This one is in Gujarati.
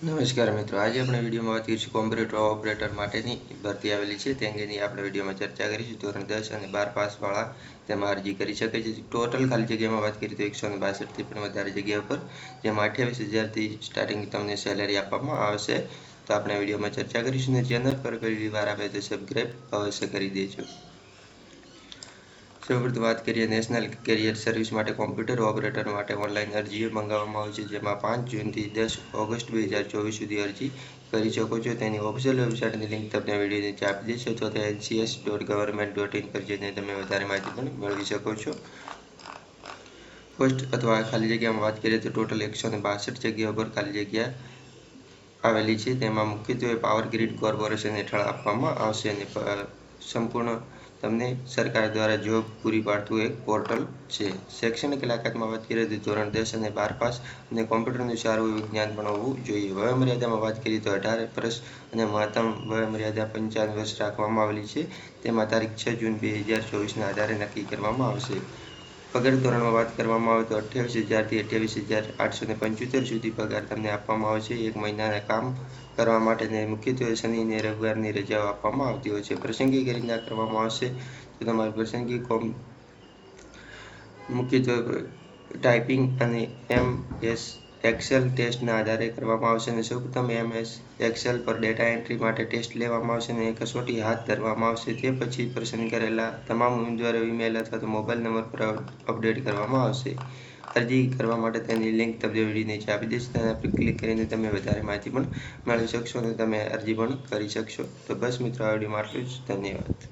નમસ્કાર મિત્રો, આજે આપણે વિડીયોમાં વાત કરીશું કોમ્પ્યુટર ઓપરેટર માટેની ભરતી આવેલી છે. તે અંગેની આપણે વિડીયોમાં ચર્ચા કરીશું. ધોરણ દસ અને બાર પાસવાળા તેમાં અરજી કરી શકે છે. ટોટલ ખાલી જગ્યામાં વાત કરીએ તો એકસો ને બાસઠથી પણ વધારે જગ્યા ઉપર, જેમાં અઠ્યાવીસ હજારથી સ્ટાર્ટિંગ તમને સેલેરી આપવામાં આવશે. તો આપણે વિડીયોમાં ચર્ચા કરીશું અને ચેનલ પર પહેલી વાર આવે તો સબસ્ક્રાઈબ અવશ્ય કરી દેજો. સૌપ્રથમ વાત કરીએ નેશનલ કેરિયર સર્વિસ માટે કોમ્પ્યુટર ઓપરેટર માટે ઓનલાઈન અરજીઓ મંગાવવામાં આવે છે, જેમાં પાંચ જૂનથી દસ ઓગસ્ટ બે હજાર ચોવીસ સુધી અરજી કરી શકો છો. તેની ઓફિશિયલ વેબસાઇટની લિંક તમને વીડિયો નીચે આપી દઈશ, અથવા તો NCS dot government dot in પર જઈને તમે વધારે માહિતી પણ મેળવી શકો છો. પોસ્ટ અથવા ખાલી જગ્યામાં વાત કરીએ તો ટોટલ એકસો ને બાસઠ જગ્યા પર ખાલી જગ્યા આવેલી છે. તેમાં મુખ્યત્વે પાવર ગ્રીડ કોર્પોરેશન હેઠળ આપવામાં આવશે અને સંપૂર્ણ તમને સરકાર દ્વારા જોબ પૂરી પાડતું એક પોર્ટલ છે. શૈક્ષણિક લાયકાતમાં વાત કરીએ તો ધોરણ દસ અને બાર પાસ અને કોમ્પ્યુટરનું સારું એવું જ્ઞાન પણ હોવું જોઈએ. વયમર્યાદામાં વાત કરીએ તો અઢાર વર્ષ અને મહત્તમ વયમર્યાદા પંચાવન વર્ષ રાખવામાં આવેલી છે. તેમાં તારીખ છ જૂન બે હજાર ચોવીસના આધારે નક્કી કરવામાં આવશે. પગાર ધોરણમાં વાત કરવામાં આવે તો અઠ્યાવીસ હજારથી અઠ્યાવીસ હજાર આઠસો ને પંચોતેર સુધી પગાર તમને આપવામાં આવે છે એક મહિનાના કામ કરવા માટે મુખ્યત્વે શનિ અને રવિવારની રજાઓ આપવામાં આવતી હોય છે. પ્રસંગી કરીને કરવામાં આવશે તો તમારી પ્રસંગી કોમ મુખ્યત્વે ટાઈપિંગ અને એમ એસ એક્સેલ ટેસ્ટના આધારે કરવામાં આવશે અને સૌપ્રથમ એમએસ એક્સેલ પર ડેટા એન્ટ્રી માટે ટેસ્ટ લેવામાં આવશે અને કસોટી હાથ ધરવામાં આવશે. તે પછી પસંદ કરેલા તમામ ઉમેદવારો ઈમેલ અથવા તો મોબાઈલ નંબર પર અપડેટ કરવામાં આવશે. અરજી કરવા માટે તેની લિંક તમને વીડિયો નીચે આપી દઈશ. તેના પર ક્લિક કરીને તમે વધારે માહિતી પણ મેળવી શકશો અને તમે અરજી પણ કરી શકશો. તો બસ મિત્રો, આ વિડીયોમાં આટલું જ ધન્યવાદ.